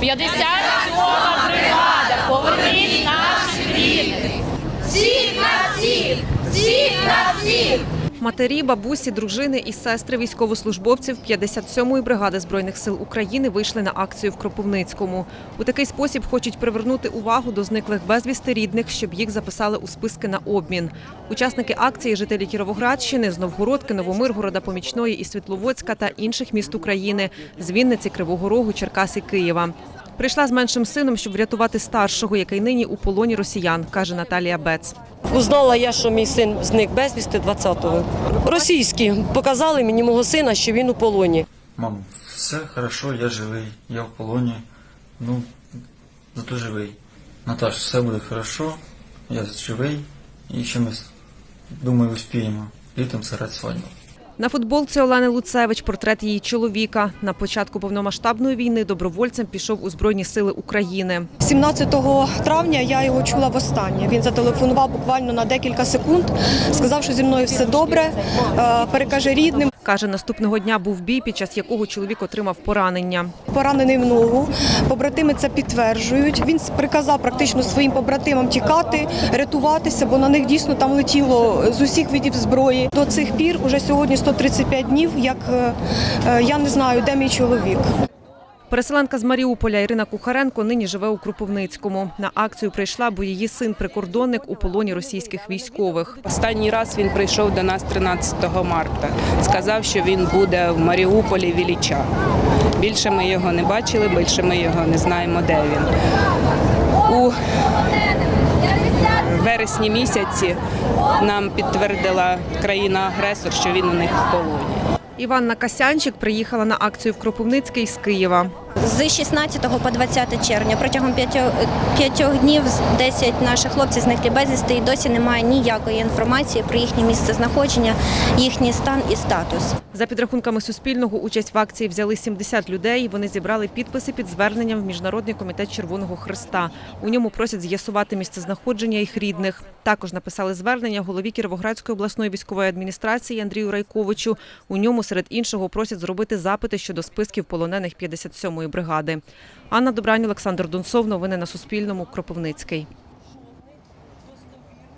57-ма бригада, поверніть Матері, бабусі, дружини і сестри військовослужбовців 57-ї бригади збройних сил України вийшли на акцію в Кропивницькому. У такий спосіб хочуть привернути увагу до зниклих безвісти рідних, щоб їх записали у списки на обмін. Учасники акції жителі Кіровоградщини з Новгородки, Новомиргорода, Помічної і Світловодська та інших міст України з Вінниці, Кривого Рогу, Черкас і Києва. Прийшла з меншим сином, щоб врятувати старшого, який нині у полоні росіян, каже Наталія Бец. Узнала я, що мій син зник безвісти 20-го. Російські показали мені мого сина, що він у полоні. Мам, все хорошо, я живий, я в полоні. Ну, зато живий. Наташ, все буде хорошо, я живий. І ще ми, думаю, успіємо літом зіграти свадьбу. На футболці Олени Луцевич портрет її чоловіка. На початку повномасштабної війни добровольцем пішов у Збройні сили України. 17 травня я його чула востаннє. Він зателефонував буквально на декілька секунд, сказав, що зі мною все добре, е, перекаже рідним. Каже, наступного дня був бій, під час якого чоловік отримав поранення. Поранений в ногу. Побратими це підтверджують. Він приказав практично своїм побратимам тікати, рятуватися, бо на них дійсно там летіло з усіх видів зброї. До цих пір, уже сьогодні 135 днів, як е, е, я не знаю, де мій чоловік. Переселенка з Маріуполя Ірина Кухаренко нині живе у Кропивницькому. На акцію прийшла, бо її син прикордонник у полоні російських військових. Останній раз він прийшов до нас 13 марта. Сказав, що він буде в Маріуполі в Ілліча. Більше ми його не бачили, більше ми його не знаємо, де він. У вересні місяці нам підтвердила країна-агресор, що він у них в полоні. Іванна Касянчик приїхала на акцію в Кропивницький з Києва. З 16 по 20 червня протягом п'ятьох днів 10 наших хлопців зникли безвісти і досі немає ніякої інформації про їхнє місце знаходження, їхній стан і статус. За підрахунками Суспільного, участь в акції взяли 70 людей. Вони зібрали підписи під зверненням в Міжнародний комітет Червоного Христа. У ньому просять з'ясувати місцезнаходження їх рідних. Також написали звернення голові Кіровоградської обласної військової адміністрації Андрію Райковичу. У ньому серед іншого просять зробити запити щодо списків полонених 57-ї бригади. Анна Добрань, Олександр Донцов. Новини на Суспільному. Кропивницький.